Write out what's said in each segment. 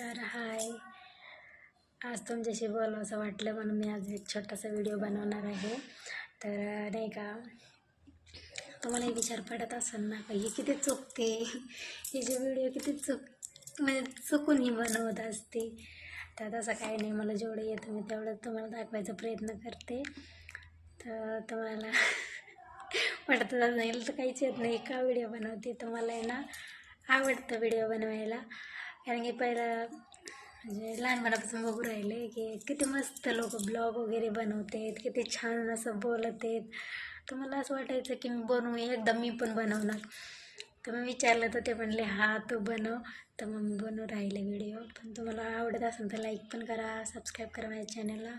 तर हाय. आज तुमच्याशी बोलावं असं वाटलं म्हणून मी आज एक छोटासा व्हिडिओ बनवणार आहे. तर नाही का तुम्हाला एक विचार पडत असेल ना का ही किती चुकते? हिचे व्हिडिओ किती चुक म्हणजे चुकून ही बनवत असते. तर तसं काही नाही मला जेवढं येतं मी तेवढं तुम्हाला दाखवायचा प्रयत्न करते. तर तुम्हाला वाटत नाही तर काहीच येत नाही. का व्हिडिओ बनवते तर मला आहे ना आवडतं व्हिडिओ बनवायला. कारण की पहिलं म्हणजे लहानपणापासून बघू राहिले की किती मस्त लोक ब्लॉग वगैरे बनवतात किती छान असं बोलत आहेत तर मला असं वाटायचं की मी बनवू एकदा मी पण बनवणार. तर मी विचारलं तर ते म्हणले हा तू बनव. तर मग मी बनवून राहिले व्हिडिओ पण तुम्हाला आवडत असेल तर लाईक पण करा सबस्क्राईब करा माझ्या चॅनलला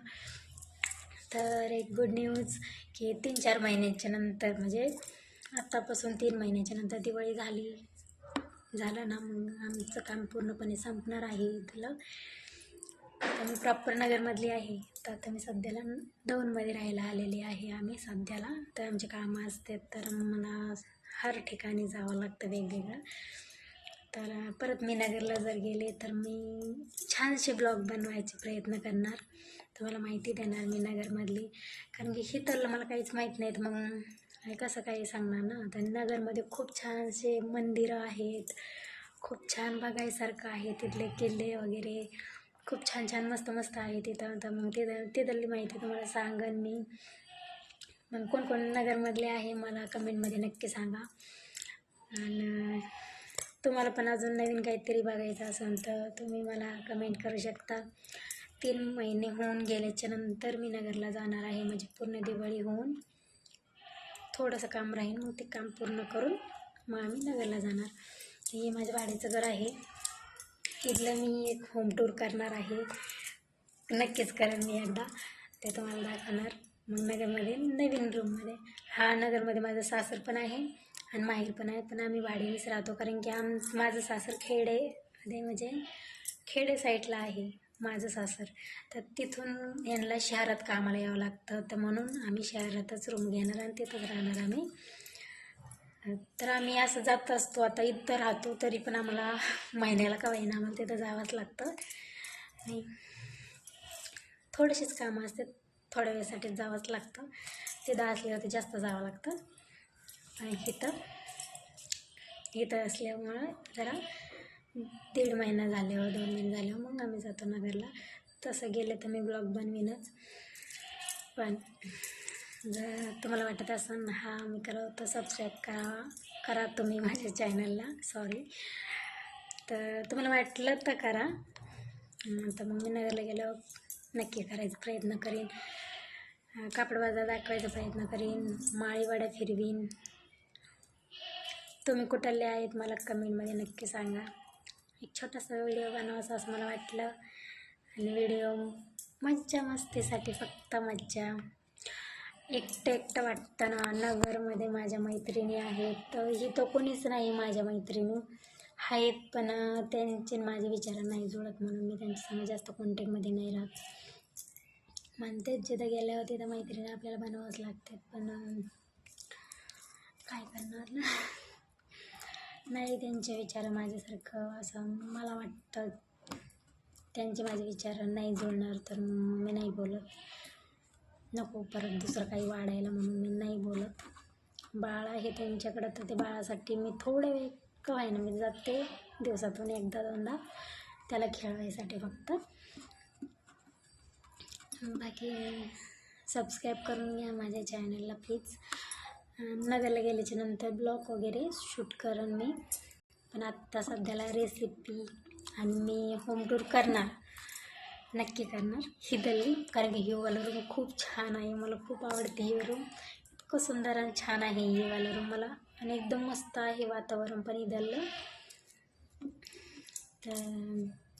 तर एक गुड न्यूज की तीन चार महिन्यांच्या नंतर म्हणजे आत्तापासून तीन महिन्याच्या नंतर दिवाळी झाली. झालं ना मग आमचं काम पूर्णपणे संपणार आहे इथलं. आता मी प्रॉपर नगरमधली आहे. तर आता मी सध्याला दौंडमध्ये राहायला आलेली आहे आम्ही सध्याला. तर आमचे कामं असतात तर मला हर ठिकाणी जावं लागतं वेगवेगळं. तर परत मी नगरला जर गेले तर मी छानसे ब्लॉग बनवायचे प्रयत्न करणार. तुम्हाला माहिती देणार मी नगरमधली. कारण की हे तर मला काहीच माहीत नाहीत मग आणि कसं काही सांगणार ना? तर नगरमध्ये खूप छानसे मंदिरं आहेत. खूप छान बघायसारखं आहे तिथले किल्ले वगैरे. खूप छान छान मस्त मस्त आहे तिथं. तर मग तिथं तिथली माहिती तुम्हाला सांगन मी. मग कोण कोण नगरमधले आहे मला कमेंटमध्ये नक्की सांगा. आणि तुम्हाला पण अजून नवीन काहीतरी बघायचं असेल तर तुम्ही मला कमेंट करू शकता. तीन महिने होऊन गेल्याच्यानंतर मी नगरला जाणार आहे. म्हणजे पूर्ण दिवाळी होऊन. थोडंसं काम राहील मग ते काम पूर्ण करून मग आम्ही नगरला जाणार. हे माझ्या भाड्याचं घर आहे. इथलं मी एक होम टूर करणार आहे. नक्कीच करेन मी एकदा. ते तुम्हाला दाखवणार. मग नगरमध्ये नवीन रूममध्ये हा नगरमध्ये माझं सासर पण आहे आणि माहेर पण आहे. पण आम्ही भाडेनीच राहतो. कारण की आम माझं सासर खेडे मध्ये म्हणजे खेडे साईडला आहे. माझं सासर. तर तिथून यांना शहरात कामाला यावं लागतं. तर म्हणून आम्ही शहरातच रूम घेणार आणि तिथंच राहणार आम्ही. तर आम्ही असं जात असतो. आता इथं राहतो तरी पण आम्हाला महिन्याला का होईना आम्हाला तिथं जावंच लागतं. आणि थोडेसेच कामं असतात. थोड्या वेळेसाठी जावंच लागतं. तिथं असल्यावरती जास्त जावं लागतं. आणि इथं इथं असल्यामुळं जरा दीड महिना झाल्यावर दोन महिने झाल्यावर मग जातो नगरला तसं गेलं तर मी ब्लॉग बनवीनच. पण जर तुम्हाला वाटत असेल हा मी करावं तर सबस्क्राईब करा. करा तुम्ही माझ्या चॅनलला सॉरी तर तुम्हाला वाटलं तर करा. तर मग मी नगरला गेल्यावर नक्की करायचा प्रयत्न करीन. कापड बाजार दाखवायचा प्रयत्न करीन. माळीवाड्या फिरवीन. तुम्ही कुठले आहेत मला कमेंटमध्ये नक्की सांगा. एक छोटासा व्हिडिओ बनवायचा असं मला वाटलं. आणि व्हिडिओ मज्जा मस्तीसाठी फक्त मज्जा. एकटं एकटं वाटतं ना नगरमध्ये माझ्या मैत्रिणी आहेत. तर ही तर कोणीच नाही माझ्या मैत्रिणी. आहेत पण त्यांचे माझे विचार नाही जुळत म्हणून मी त्यांच्यासमोर जास्त कॉन्टॅक्टमध्ये नाही राहत. म्हणते जिथं गेल्यावर तिथं मैत्रिणी आपल्याला बनवावंच लागतात पण काय करणार? ना नाही त्यांचे विचार माझ्यासारखं असं मला वाटतं. त्यांचे माझे विचार नाही जुळणार तर मग मी नाही बोलत. नको परत दुसरं काही वाढायला म्हणून मी नाही बोलत. बाळ आहे त्यांच्याकडं तर ते बाळासाठी मी थोडे वेळ कवाय ना मी जाते दिवसातून एकदा दोनदा त्याला खेळवायसाठी फक्त. बाकी सबस्क्राईब करून घ्या माझ्या चॅनलला प्लीज नगरला गेल्याच्यानंतर ब्लॉग वगैरे शूट करेन मी. पण आत्ता सध्याला रेसिपी आणि मी होम टूर करणार. नक्की करणार. ही गल्ली. कारण की हिवाला रूम खूप छान आहे. मला खूप आवडते ही रूम इतकं सुंदर आणि छान आहे हिवाला रूम मला. आणि एकदम मस्त आहे वातावरण पण इधरलं. तर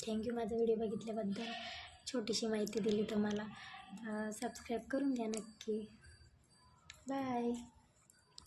थँक्यू माझा व्हिडिओ बघितल्याबद्दल. छोटीशी माहिती दिली तुम्हाला. सबस्क्राईब करून घ्या नक्की. बाय